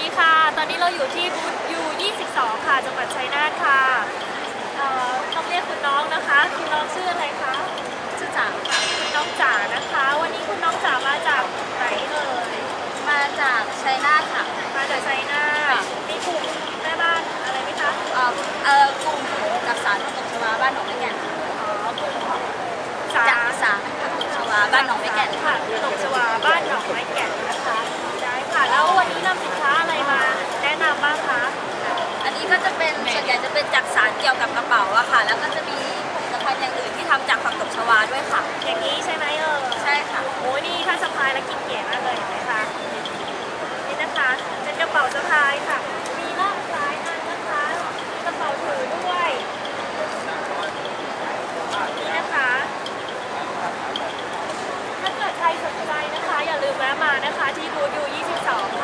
ดีค่ะ ตอนนี้เราอยู่ที่บูธยู22 ค่ะ จังหวัดชัยนาทค่ะเอ่อต้องเรียกคุณน้องนะคะ คุณน้องชื่ออะไรคะ ชื่อจ๋าค่ะ คุณน้องจ๋านะคะ วันนี้คุณน้องจ๋ามาจากไหนเอ่ย มาจากชัยนาทค่ะ มาจากชัยนาทมีกลุ่มแม่บ้านอะไรไหมคะ เอ่อเอ่อกลุ่มจากสารผักตบชวาบ้านหนองไม้แก่นอ๋อกลุ่มจ๋าจากสารผักตบชวาบ้านหนองไม้แก่นค่ะตกชวาบ้านหนองไม้แก่น วาด้วยค่ะ อย่างนี้ใช่ไหมเอ่ยใช่ค่ะโอ้ยนี่ถ้าสะพายแล้วกินเก๋มากเลยเห็นไหมคะนี่นะคะเป็นกระเป๋าสะพายค่ะ มีลากซ้ายอันนะคะมีกระเป๋าถือด้วยนี่นะคะ ถ้าเกิดใครสนใจนะคะ อย่าลืมแวะมานะคะ ที่บูธยู22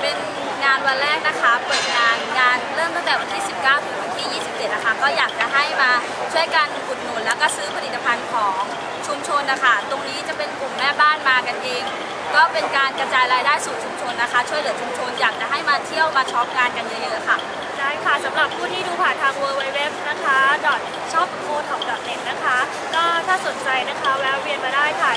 เป็นงานวันแรกนะคะ เปิดงานงานเริ่มตั้งแต่วันที่ 19 ถึงวันที่ 27 นะคะ ก็อยากจะให้มาช่วยกันอุดหนุนแล้วก็ซื้อผลิตภัณฑ์ของชุมชนนะคะ ตรงนี้จะเป็นกลุ่มแม่บ้านมากันเอง ก็เป็นการกระจายรายได้สู่ชุมชนนะคะ ช่วยเหลือชุมชน อยากจะให้มาเที่ยวมาช็อปงานกันเยอะๆค่ะ ได้ค่ะสำหรับผู้ที่ดูผ่านทาง w w w นะคะ shop o t o p net นะคะ ก็ถ้าสนใจนะคะแวะเวียนมาได้ค่ะ